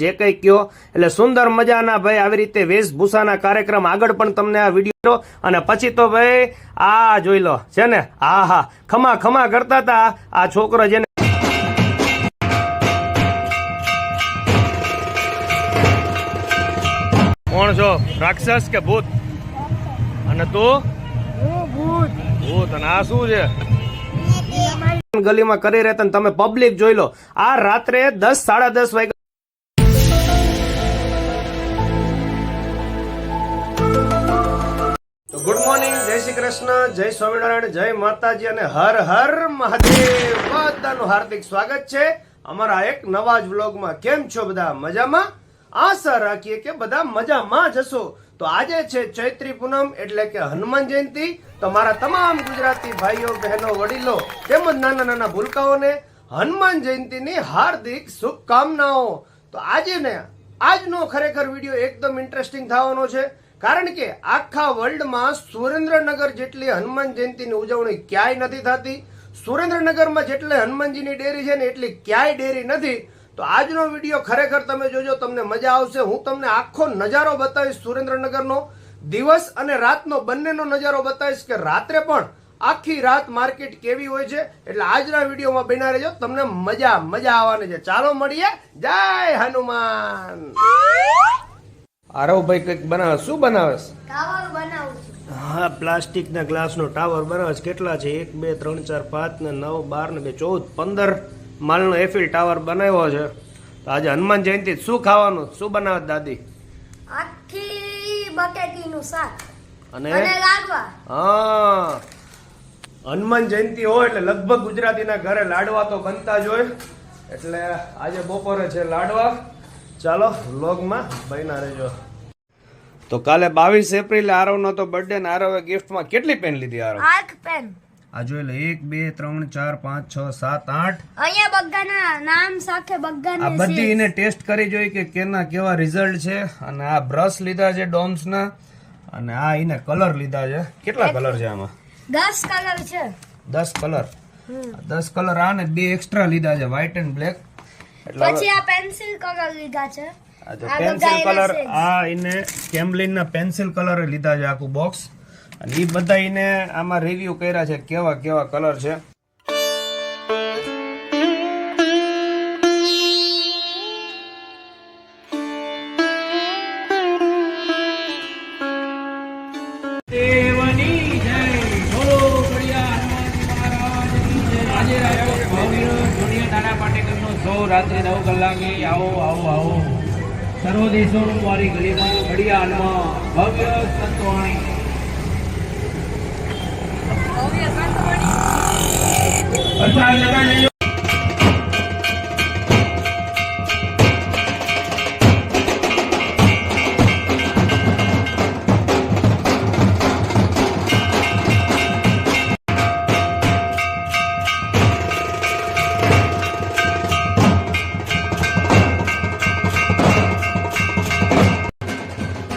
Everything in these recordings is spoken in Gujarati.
જે કંઈ કયો. એટલે સુંદર મજાના ભાઈ આવી રીતે વેશભૂષાના કાર્યક્રમ આગળ પણ તમને આ વીડિયો અને પછી તો ભાઈ આ જોઈ લો, છે ને? હા હા ખમા ખમા કરતા હતા આ છોકરો જેને કોણ છો? રાક્ષસ કે ભૂત? અને તું? ભૂત. અને આ શું છે? ગલીમાં કરી રહેતા તમે પબ્લિક જોઈ લો. આ રાત્રે દસ, સાડા દસ વાગે કૃષ્ણ, જય સ્વામિનારાયણ, જય માતાજી અને હર હર મહાદેવ. બધાનું હાર્દિક સ્વાગત છે. અમારા એક નવા જ વ્લોગમાં. કેમ છો બધા? મજામાં? આશા રાખીએ કે બધા મજામાં જ હશો. તો આજે છે ચૈત્રી પૂનમ એટલે કે હનુમાન જયંતિ. તો મારા તમામ ગુજરાતી ભાઈઓ, બહેનો, વડીલો તેમજ નાના નાના ભૂલકાઓને હનુમાન જયંતિની હાર્દિક શુભકામનાઓ. તો આજે ને આજનો ખરેખર વીડિયો એકદમ ઇન્ટરેસ્ટિંગ થવાનો છે. કારણ કે આખા વર્લ્ડમાં સુરેન્દ્રનગર જેટલી હનુમાન જયંતિની ઉજવણી ક્યાંય નથી થતી, સુરેન્દ્રનગરમાં જેટલે હનુમાનજીની ડેરી છે ને એટલી ક્યાંય ડેરી નથી, તો આજનો વીડિયો ખરેખર તમે જોજો, તમને મજા આવશે. હું તમને આખો નજારો બતાવીશ સુરેન્દ્રનગરનો, દિવસ અને રાતનો, બંનેનો નજારો બતાવીશ કે રાત્રે પણ આખી રાત માર્કેટ કેવી હોય છે, એટલે આજના વિડીયોમાં બેના રહેજો, તમને મજા મજા આવવાની છે. ચાલો મળીએ. જય હનુમાન! આરવભાઈ કંઈક બનાવે શું બનાવે છું? હા પ્લાસ્ટિકના ગ્લાસનો ટાવર બનાવે છે. કેટલા છે? એક બે ત્રણ ચાર પાંચ ને નવ બાર ને બે ચૌદ પંદર માલનો એફિલ ટાવર બનાવ્યો છે. તો આજે હનુમાન જયંતિ શું ખાવાનું? શું બનાવે દાદી? આખી બટેટીનું શાક. અને? અને હા. હનુમાન જયંતિ હોય એટલે લગભગ ગુજરાતીના ઘરે લાડવા તો બનતા જ હોય. એટલે આજે બપોરે છે લાડવા. ચાલો વ્લોગમાં બન્યા રહેજો. તો કાલે બાવીસ એપ્રિલે આરવનો તો બર્થડે ને આરવે ગિફ્ટમાં કેટલી પેન લીધી આરવ? આઠ પેન આ જોઈ લે એક બે ત્રણ ચાર પાંચ છ સાત આઠ. અહીંયા બગ્ગાના નામ સાથે આ બધી એને ટેસ્ટ કરી જોઈ કે કેના કેવા રિઝલ્ટ છે અને આ બ્રશ લીધા છે ડોમ્સના અને આ એને કલર લીધા છે. કેટલા કલર છે આમાં? દસ કલર છે. દસ કલર દસ કલર આ ને બે એક્સ્ટ્રા લીધા છે વ્હાઇટ એન્ડ બ્લેક એટલે પછી આ પેન્સિલ કલર લીધા છે. આ જો પેન્સિલ કલર આ એને કેમ્બલિન ના પેન્સિલ કલર લીધા છે આખું બોક્સ અને એ બધા એને આમાં રિવ્યુ કર્યા છે કેવા કેવા કલર છે. આવો આવો આવો. સર્વ દેશોનું મારી ગલીમાં ઘડિયા હનુમાન ભવ્ય સંતવાણી. પ્રસાદ લગાડી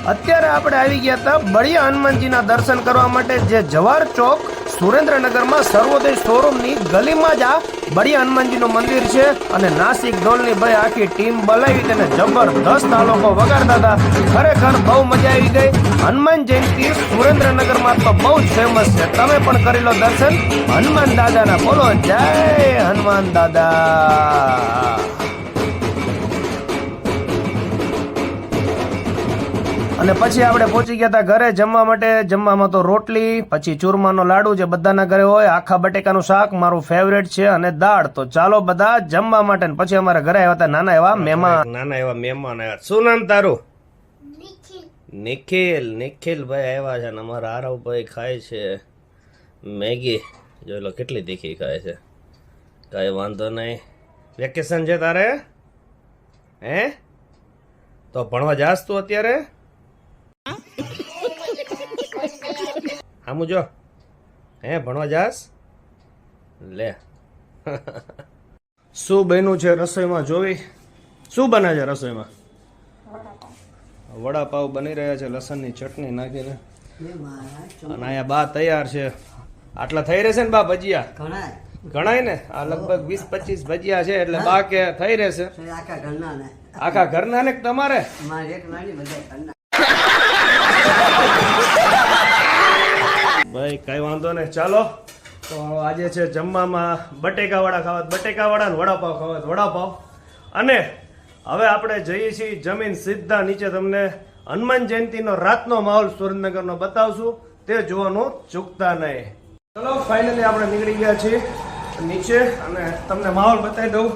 અત્યારે આપણે આવી ગયા હતા બળિયા હનુમાનજીના દર્શન કરવા માટે, જે જવાર ચોક સુરેન્દ્રનગરમાં સર્વોદય શોરૂમની ગલીમાં જ આ બળિયા હનુમાનજીનું મંદિર છે. અને નાસિક ઢોલની ભાઈ આખી ટીમ બોલાવી તેને જબરદસ્ત આ લોકો વગાડતા હતા. ખરેખર બહુ મજા આવી ગઈ. હનુમાન જયંતિ સુરેન્દ્રનગરમાં તો બહુ જ ફેમસ છે. તમે પણ કરી લો દર્શન. હનુમાન દાદાના બોલો, જય હનુમાન દાદા. અને પછી આપણે પહોંચી ગયા હતા ઘરે જમવા માટે. જમવામાં તો રોટલી પછી ચૂરમાનો લાડુ જે બધાના ઘરે હોય આખા બટેકાનું શાક મારું ફેવરેટ છે અને દાળ. તો ચાલો બધા જમવા માટે ને પછી અમારા ઘરે આવ્યા હતા નાના એવા મહેમાન. નાના એવા મહેમાન આવ્યા શું નામ તારું? નિખિલ. નિખિલ ભાઈ આવ્યા છે ને અમારા આરવભાઈ ખાય છે. મેગી જોઈ લો કેટલી તીખી ખાય છે. કાંઈ વાંધો નહીં. વેકેશન છે તારે? હે? તો ભણવા જાસ તું અત્યારે? આમું જો. હે ભણવા જાસ? લે. શું બન્યું છે રસોઈમાં જોવી? શું બને છે રસોઈમાં? વડાપાવ બની રહ્યા છે લસણની ચટણી નાખીને. અને અહીંયા બા તૈયાર છે. આટલા થઈ રહેશે ને બા ભજીયા? ઘણાય. ને? આ લગભગ વીસ પચીસ ભજીયા છે એટલે બા કે થઈ રહેશે. આખા ઘરના ને. આખા ઘરના ને કે તમારે? ભાઈ, કઈ વાંધો ને ચાલો. તો આજે છે જમવામાં બટેકા વડા ખાવા બટેકા વડા ને વડાપાવ ખાવા, વડાપાવ. અને હવે આપણે જઈએ છીએ જમીન સીધા નીચે. તમને હનુમાન જયંતિનો રાતનો માહોલ સુરેન્દ્રનગરનો બતાવશું. તે જોવાનું ચૂકતા નહીં. ચલો ફાઇનલી આપણે નીકળી ગયા છીએ નીચે અને તમને માહોલ બતાવી દઉં.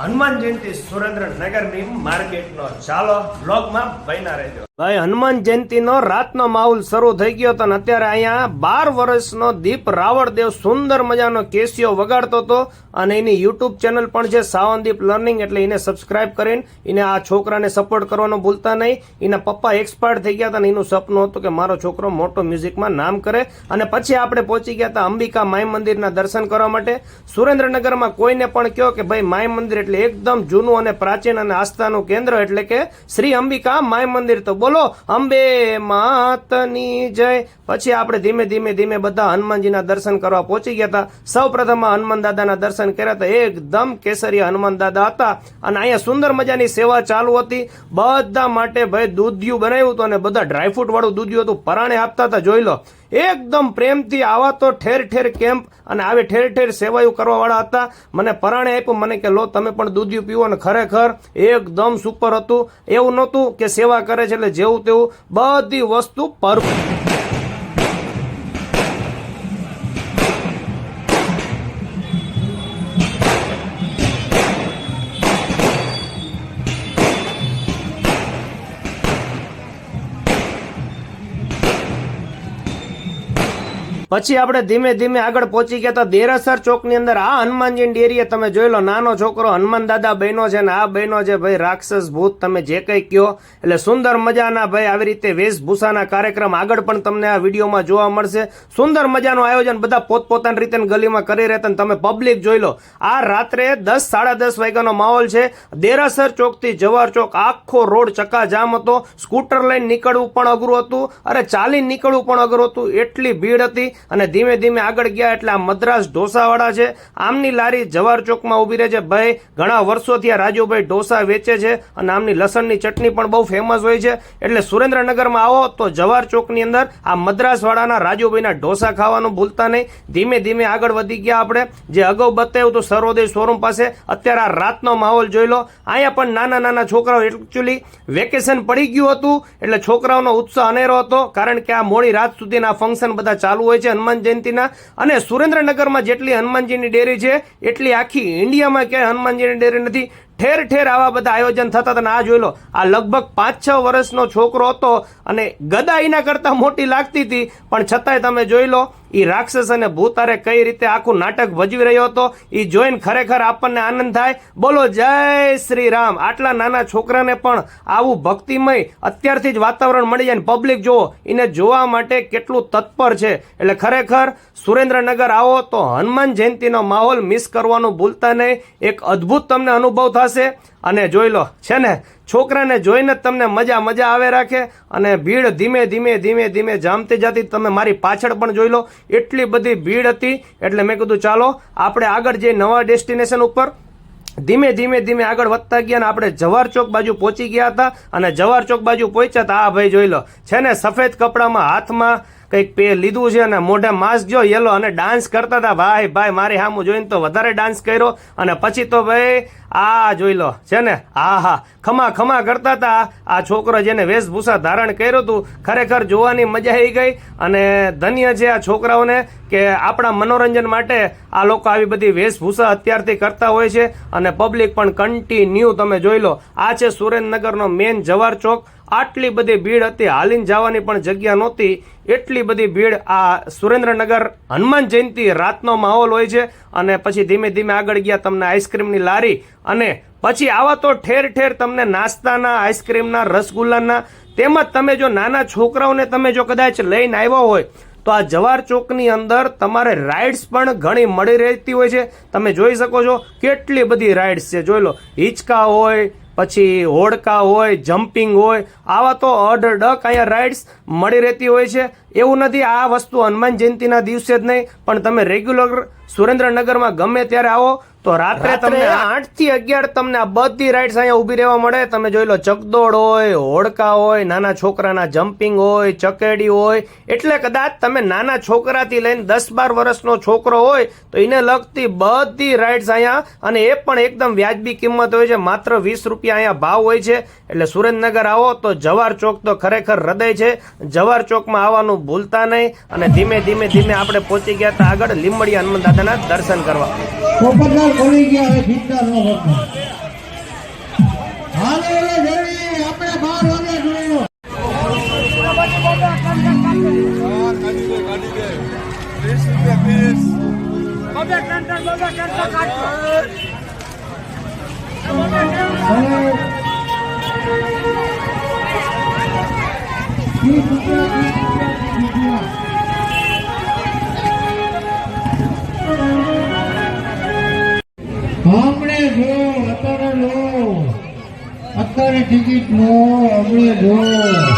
હનુમાન જયંતિ સુરેન્દ્રનગરની માર્કેટનો. ચાલો બ્લોગમાં બન્યા રહેજો. ભાઈ, હનુમાન જયંતિનો રાતનો માહોલ શરૂ થઈ ગયો હતો અને અત્યારે અહીંયા બાર વર્ષનો દીપ રાવળદેવ સુંદર મજાનો કેસિયો વગાડતો હતો અને એની યુટ્યુબ ચેનલ પણ છે સાવનદીપ લર્નિંગ એટલે એને સબસ્ક્રાઇબ કરીને એને આ છોકરાને સપોર્ટ કરવાનો ભૂલતા નહીં. એના પપ્પા એક્સપાયર થઈ ગયા હતા અને એનું સપનું હતું કે મારો છોકરો મોટો મ્યુઝિકમાં નામ કરે. અને પછી આપણે પહોંચી ગયા હતા અંબિકા માય મંદિરના દર્શન કરવા માટે. સુરેન્દ્રનગરમાં કોઈને પણ કહો કે ભાઈ માય મંદિર એટલે એકદમ જૂનું અને પ્રાચીન અને આસ્થાનું કેન્દ્ર એટલે કે શ્રી અંબિકા માય મંદિર. તો બોલો, અંબે માતની જય. પછી આપણે ધીમે ધીમે ધીમે બધા હનુમાનજીના દર્શન કરવા પહોંચી ગયા હતા. સૌ પ્રથમ હનુમાન દાદાના દર્શન કર્યા હતા. એકદમ કેસરીયા હનુમાન દાદા હતા. અને અહીંયા સુંદર મજાની સેવા ચાલુ હતી. બધા માટે ભાઈ દૂધિયું બનાવ્યું હતું અને બધા ડ્રાયફ્રૂટ વાળું દૂધિયું હતું. પરાણે આપતા હતા, જોઈ લો. એકદમ પ્રેમથી આવા તો ઠેર ઠેર કેમ્પ અને આવી ઠેર ઠેર સેવાયું કરવા વાળા હતા. મને પરાણે આપ્યું, મને કે, લો, તમે પણ દૂધિયું પીવો અને ખરેખર. એકદમ સુપર હતું. એવું નહોતું કે સેવા કરે છે એટલે જેવું તેવું બધી વસ્તુ પરફેક્ટ પછી આપણે ધીમે ધીમે આગળ પહોંચી ગયા તો દેરાસર ચોકની અંદર આ હનુમાનજી ડેરીએ તમે જોઈ લો, નાનો છોકરો હનુમાન દાદા બહેનો છે ને આ બહેનો છે ભાઈ રાક્ષસ ભૂત, તમે જે કંઈ કહો. એટલે સુંદર મજાના ભાઈ આવી રીતે વેશભૂષાના કાર્યક્રમ આગળ પણ તમને આ વિડીયોમાં જોવા મળશે. સુંદર મજાનું આયોજન બધા પોતપોતાની રીતે ગલીમાં કરી રહેતા ને તમે પબ્લિક જોઈ લો. આ રાત્રે દસ, સાડા દસ વાગ્યાનો માહોલ છે. દેરાસર ચોકથી જવાર ચોક આખો રોડ ચકાજામ હતો. સ્કૂટર લઈને નીકળવું પણ અઘરું હતું. અરે ચાલીને નીકળવું પણ અઘરું હતું. એટલી ભીડ હતી. અને ધીમે ધીમે આગળ ગયા એટલે આ મદ્રાસ ઢોસાવાળા છે. આમની લારી જવાર ચોકમાં ઊભી રહે છે. ભાઈ, ઘણા વર્ષોથી આ રાજુભાઈ ઢોસા વેચે છે અને આમની લસણની ચટણી પણ બહુ ફેમસ હોય છે. એટલે સુરેન્દ્રનગરમાં આવો તો જવાર ચોકની અંદર આ મદ્રાસવાળાના રાજુભાઈના ઢોસા ખાવાનું ભૂલતા નહીં. ધીમે ધીમે આગળ વધી ગયા આપણે. જે અગાઉ બતાવ્યું તો સર્વોદય શોરૂમ પાસે, અત્યારે આ રાતનો માહોલ જોઈ લો. અહીંયા પણ નાના નાના છોકરાઓ એકચ્યુઅલી વેકેશન પડી ગયું હતું. એટલે છોકરાઓનો ઉત્સાહ અનેરો હતો. કારણ કે આ મોડી રાત સુધીના ફંક્શન બધા ચાલુ હોય છે. હનુમાન જયંતિના. અને સુરેન્દ્રનગરમાં જેટલી હનુમાનજીની ડેરી છે, એટલી આખી ઇન્ડિયામાં ક્યાંય હનુમાનજીની ડેરી નથી. ઠેર ઠેર આવા બધા આયોજન થતા હતા. આ જોઈ લો, આ લગભગ પાંચ છ વર્ષનો છોકરો હતો અને ગદા એના કરતાં મોટી લાગતી હતી. પણ છતાંય તમે જોઈ લો એ રાક્ષસ અને ભૂતારે કઈ રીતે આખું નાટક ભજવી રહ્યો હતો? એ જોઈને ખરેખર આપણને આનંદ થાય? બોલો, જય શ્રી રામ આટલા નાના છોકરાને પણ આવું ભક્તિમય અત્યારથી જ વાતાવરણ મળી જાય પબ્લિક જુઓ, એને જોવા માટે કેટલું તત્પર છે. એટલે ખરેખર સુરેન્દ્રનગર આવો તો હનુમાન જયંતિનો માહોલ મિસ કરવાનું ભૂલતા નહીં. એક અદ્ભુત તમને અનુભવ થશે. અને જોઈ લો, છે ને? છોકરાને જોઈને જ તમને મજા મજા આવે રાખે અને ભીડ ધીમે ધીમે ધીમે ધીમે જામતી જતી તમે મારી પાછળ પણ જોઈ લો, એટલી બધી ભીડ હતી. એટલે મેં કીધું, ચાલો, આપણે આગળ જે નવા ડેસ્ટિનેશન ઉપર ધીમે ધીમે ધીમે આગળ વધતા ગયા અને આપણે જવાર ચોક બાજુ પહોંચી ગયા હતા અને જવાર ચોક બાજુ પહોંચ્યા હતા. આ ભાઈ જોઈ લો, છે ને, સફેદ કપડામાં હાથમાં કંઈક પે લીધું છે અને મોઢે માસ્ક જો યેલો અને ડાન્સ કરતા હતા. ભાઈ ભાઈ, મારી સામું જોઈને તો વધારે ડાન્સ કર્યો અને પછી તો ભાઈ આ જોઈ લો, છે ને? હા હા ખમા ખમા કરતા હતા. આ છોકરો જેને વેશભૂષા ધારણ કર્યું હતું, ખરેખર જોવાની મજા આવી ગઈ. અને ધન્ય છે આ છોકરાઓને કે આપણા મનોરંજન માટે આ લોકો આવી બધી વેશભૂષા અત્યારથી કરતા હોય છે. અને પબ્લિક પણ કન્ટિન્યુ તમે જોઈ લો. આ છે સુરેન્દ્રનગરનો મેન જવાર ચોક. આટલી બધી ભીડ હતી. હાલીને જવાની પણ જગ્યા નહોતી. એટલી બધી ભીડ આ સુરેન્દ્રનગર હનુમાન જયંતિ રાતનો માહોલ હોય છે અને પછી ધીમે ધીમે આગળ ગયા તમને આઈસ્ક્રીમની લારી અને પછી આવા તો ઠેર ઠેર તમને નાસ્તાના, આઈસ્ક્રીમના, રસગુલ્લાના તેમજ તમે જો નાના છોકરાઓને તમે જો કદાચ લઈને આવ્યા હોય, તો આ જવાર ચોકની અંદર તમારે રાઇડ્સ પણ ઘણી મળી રહેતી હોય છે. તમે જોઈ શકો છો કેટલી બધી રાઇડ્સ છે. જોઈ લો, હિંચકા હોય પછી હોડકા હોય, જમ્પિંગ હોય, આવા તો અઢળક અહીંયા રાઇડ્સ મળી રહેતી હોય છે. એવું નથી, આ વસ્તુ હનુમાન જયંતિના દિવસે જ નહીં, પણ તમે રેગ્યુલર સુરેન્દ્રનગરમાં ગમે ત્યારે આવો તો રાત્રે તમને આઠથી અગિયાર તમને આ બધી રાઇડ્સ અહીંયા ઊભી રહેવા મળે. તમે જોઈ લો ચકદોડ હોય હોડકા હોય નાના છોકરાના જમ્પિંગ હોય ચકેડી હોય. એટલે કદાચ તમે નાના છોકરાથી લઈને દસ બાર વર્ષનો છોકરો હોય તો એને લગતી બધી રાઇડ્સ અહીંયા અને એ પણ એકદમ વ્યાજબી કિંમત હોય છે. માત્ર વીસ રૂપિયા અહીંયા ભાવ હોય છે. એટલે સુરેન્દ્રનગર આવો તો જવાર ચોક તો ખરેખર હૃદય છે. જવાર ચોકમાં આવવાનું ભૂલતા નહીં અને ધીમે ધીમે ધીમે આપણે પહોંચી ગયા હતા આગળ લીંબડિયા હનુમાન દાદાના દર્શન કરવા. પોપટલાલ બોલી ગયા હવે ચિંતા ન કરતા હાલો હવે જલ્દી આપણે બાર વાગે જોયો હવે ત્રીસ ટિકિટ નો હમણે જો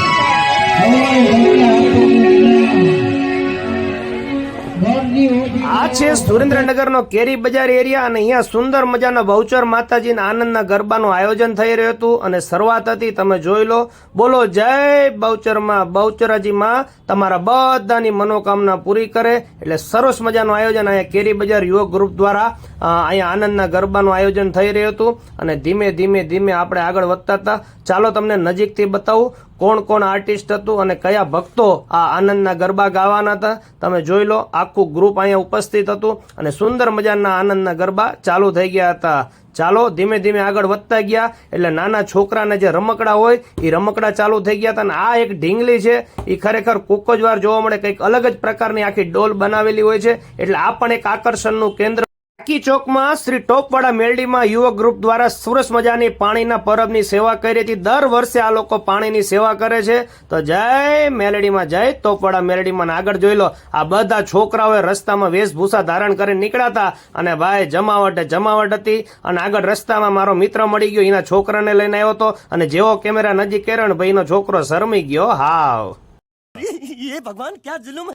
સુરેન્દ્રનગરનો કેરી બજાર એરિયા અને અહીંયા સુંદર મજાના બહુચર માતાજીના આનંદના ગરબાનું આયોજન થઈ રહ્યું હતું અને શરૂઆત હતી, તમે જોઈ લો. બોલો, જય બહુચરમાં. બહુચરાજીમાં તમારા બધાની મનોકામના પૂરી કરે એટલે સરસ મજાનું આયોજન અહીંયા કેરી બજાર યુવક ગ્રુપ દ્વારા અહીંયા આનંદના ગરબાનું આયોજન થઈ રહ્યું હતું અને ધીમે ધીમે ધીમે આપણે આગળ વધતા હતા. ચાલો તમને નજીકથી બતાવું. કોણ કોણ આર્ટિસ્ટ હતું અને કયા ભક્તો આ આનંદના ગરબા ગાવાના હતા, તમે જોઈ લો, આખું ગ્રુપ અહીંયા ઉપસ્થિત હતું અને સુંદર મજાના આનંદના ગરબા ચાલુ થઈ ગયા હતા. ચાલો, ધીમે ધીમે આગળ વધતા ગયા, એટલે નાના છોકરાના જે રમકડા હોય એ રમકડા ચાલુ થઈ ગયા હતા અને આ એક ઢીંગલી છે એ ખરેખર કોક જ વાર જોવા મળે, કંઈક અલગ જ પ્રકારની આખી ડોલ બનાવેલી હોય છે, એટલે આ પણ એક આકર્ષણનું કેન્દ્ર ટાંકી ચોકમાં શ્રી ટોપવાડા મેલડીમાં યુવક ગ્રુપ દ્વારા સુરસ મજાની પાણીના પરબની સેવા કરી હતી. દર વર્ષે આ લોકો પાણીની સેવા કરે છે. તો જય મેલડીમાં, જય ટોપવાડા મેલડીમાં. આગળ જોઈ લો, આ બધા છોકરાઓએ રસ્તામાં વેશભૂષા ધારણ કરીને નીકળ્યા અને ભાઈ, જમાવટ જમાવટ હતી. અને આગળ રસ્તામાં મારો મિત્ર મળી ગયો. એના છોકરાને લઈને આવ્યો હતો. અને જેવો કેમેરા નજીક કર્યો ને ભાઈનો છોકરો શરમી ગયો. હાવ.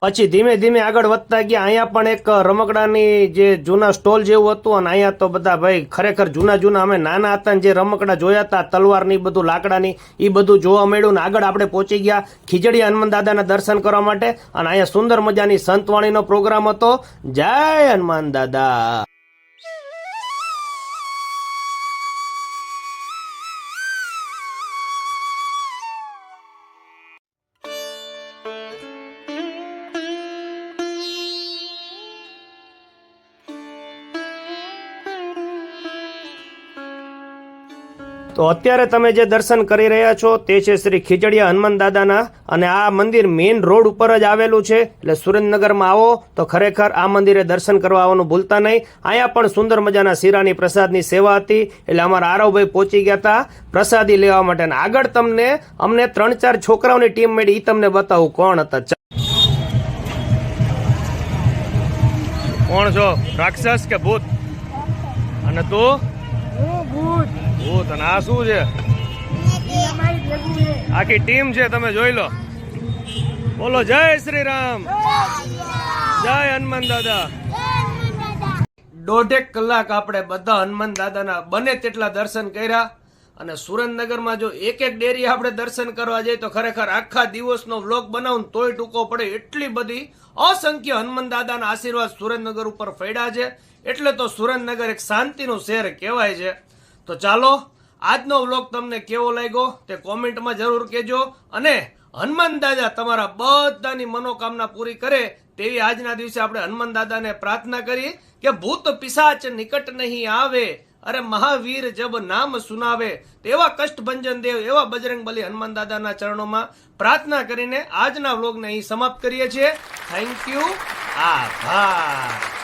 પછી ધીમે ધીમે આગળ વધતા ગયા. અહીંયા પણ એક રમકડાની જે જૂના સ્ટોલ જેવું હતું અને અહીંયા તો બધા ભાઈ ખરેખર જૂના જૂના, અમે નાના હતા જે રમકડા જોયા હતા, તલવારની બધું, લાકડાની એ બધું જોવા મળ્યું ને આગળ આપણે પહોંચી ગયા ખીજડી હનુમાન દાદાના દર્શન કરવા માટે. અને અહીંયા સુંદર મજાની સંતવાણીનો પ્રોગ્રામ હતો. જય હનુમાન દાદા! તો અત્યારે તમે જે દર્શન કરી રહ્યા છો તે છે શ્રી ખીચડિયા હનુમાન દાદાના અને આ મંદિર મેઇન રોડ ઉપર જ આવેલું છે. એટલે સુરેન્દ્રનગરમાં આવો તો ખરેખર આ મંદિરે દર્શન કરવા આવવાનું ભૂલતા નહીં. અહીંયા પણ સુંદર મજાના શીરાની પ્રસાદની સેવા હતી. એટલે અમારા આરવભાઈ પહોંચી ગયા હતા પ્રસાદી લેવા માટે અને આગળ તમને અમને ત્રણ ચાર છોકરાઓની ટીમ મળી એ તમને બતાવું કોણ હતા. ચા- કોણ છો? રાક્ષસ કે ભૂત? અને તું? ભૂત. અને આ શું છે? આખી ટીમ છે, તમે જોઈ લો. બોલો, જય શ્રી રામ જય હનુમાન દાદા. દોઢેક કલાક આપણે બધા હનુમાન દાદાના બને તેટલા દર્શન કર્યા અને સુરેન્દ્રનગરમાં જો એક એક ડેરી આપણે દર્શન કરવા જઈએ તો ખરેખર આખા દિવસનો વ્લોગ બનાવું તોય ટૂંકો પડે. એટલી બધી અસંખ્ય હનુમાન દાદાના આશીર્વાદ સુરેન્દ્રનગર ઉપર ફેડ્યા છે. એટલે તો સુરેન્દ્રનગર એક શાંતિનું શહેર કહેવાય છે. તો ચાલો, આજનો વ્લોગ તમને કેવો લાગ્યો તે કોમેન્ટમાં જરૂર કહેજો અને હનુમાન દાદા તમારા બધાની મનોકામના પૂરી કરે તેવી આજના દિવસે આપણે હનુમાન દાદાને પ્રાર્થના કરીએ કે ભૂત પિશાચ નિકટ નહીં આવે, અરે મહાવીર જબ નામ સુનાવે, તેવા કષ્ટભંજન દેવ, એવા બજરંગ બલી હનુમાન દાદાના ચરણોમાં પ્રાર્થના કરીને આજના વ્લોગને અહીં સમાપ્ત કરીએ છીએ. થેન્ક યુ આભાર.